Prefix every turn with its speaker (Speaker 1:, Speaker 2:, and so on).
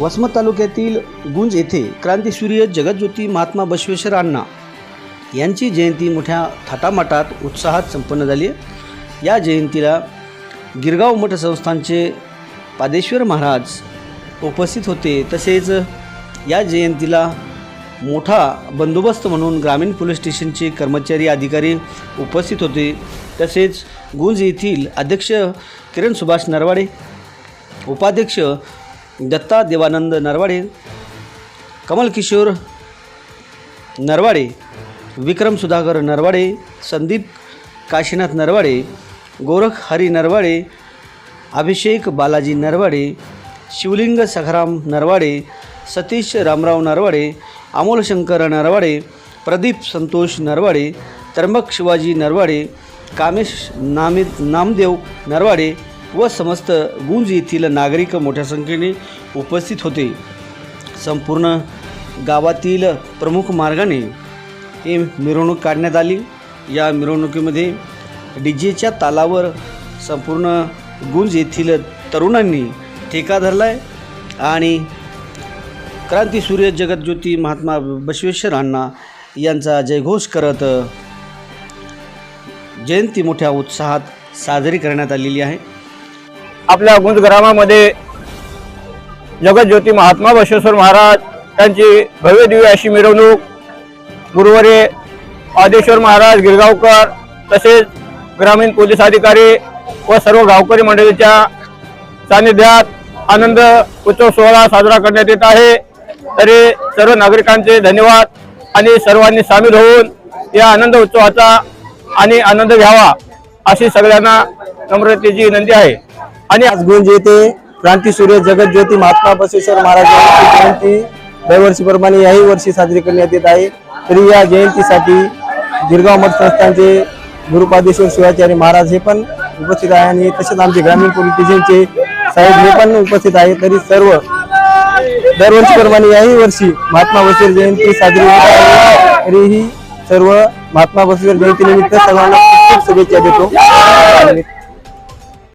Speaker 1: वसमत तालुक्यातील गुंज येथे क्रांतीसूर्य जगज्योती महात्मा बसवेश्वर अण्णा यांची जयंती मोठ्या थाटामाटात उत्साहात संपन्न झाली या जयंतीला गिरगाव मठ संस्थानचे पादेश्वर महाराज उपस्थित होते. तसेच या जयंतीला मोठा बंदोबस्त म्हणून ग्रामीण पोलीस स्टेशनचे कर्मचारी अधिकारी उपस्थित होते. तसेच गुंज येथील अध्यक्ष किरण सुभाष नरवाडे उपाध्यक्ष दत्ता देवानंद नरवाडे कमल किशोर नरवाडे विक्रम सुधाकर नरवाडे संदीप काशीनाथ नरवाडे गोरख हरी नरवाडे अभिषेक बालाजी नरवाडे शिवलिंग सखाराम नरवाडे सतीश रामराव नरवाडे अमोल शंकर नरवाडे प्रदीप संतोष नरवाडे त्र्यंबक शिवाजी नरवाडे कामेश नामित नामदेव नरवाडे व समस्त गुंज येथील नागरिक मोठ्या संख्येने उपस्थित होते. संपूर्ण गावातील प्रमुख मार्गाने ही मिरवणूक काढण्यात आली. या मिरवणुकीमध्ये डी जेच्या तालावर संपूर्ण गुंज येथील तरुणांनी ठेका धरला आहे आणि क्रांतीसूर्य जगतज्योती महात्मा बसवेश्वर अण्णा यांचा जयघोष करत जयंती मोठ्या उत्साहात साजरी करण्यात आलेली आहे.
Speaker 2: आपल्या गुंज ग्रामामध्ये जगज्योती महात्मा बसवेश्वर महाराज त्यांची भव्य दिव्य अशी मिरवणूक गुरुवारी आदेश्वर महाराज गिरगावकर तसेच ग्रामीण पोलीस अधिकारी व सर्व गावकरी मंडळीच्या सानिध्यात आनंद उत्सव सोहळा साजरा करण्यात येत आहे. तरी सर्व नागरिकांचे धन्यवाद आणि सर्वांनी सामील होऊन या आनंद उत्सवाचा आणि आनंद घ्यावा अशी सगळ्यांना नम्रतेची विनंती आहे. आणि
Speaker 3: आज गुंज येथे क्रांतीसूर्य जगज्योती महात्मा बसवेश्वर महाराज यांची जयंती दरवर्षीप्रमाणे याही वर्षी साजरी करण्यात येत आहे. तरी या जयंतीसाठी गिरगाव मठ संस्थांचे गुरुपादेश्वर शिवाचार्य महाराज हे पण उपस्थित आहे आणि तसेच आमचे ग्रामीण पोलीस साहेब हे पण उपस्थित आहे. तरी सर्व दरवर्षीप्रमाणे याही वर्षी महात्मा बसवेश्वर जयंती साजरी होत आहे. तरीही सर्व महात्मा बसवेश्वर जयंतीनिमित्त सर्वांना खूप खूप शुभेच्छा देतो.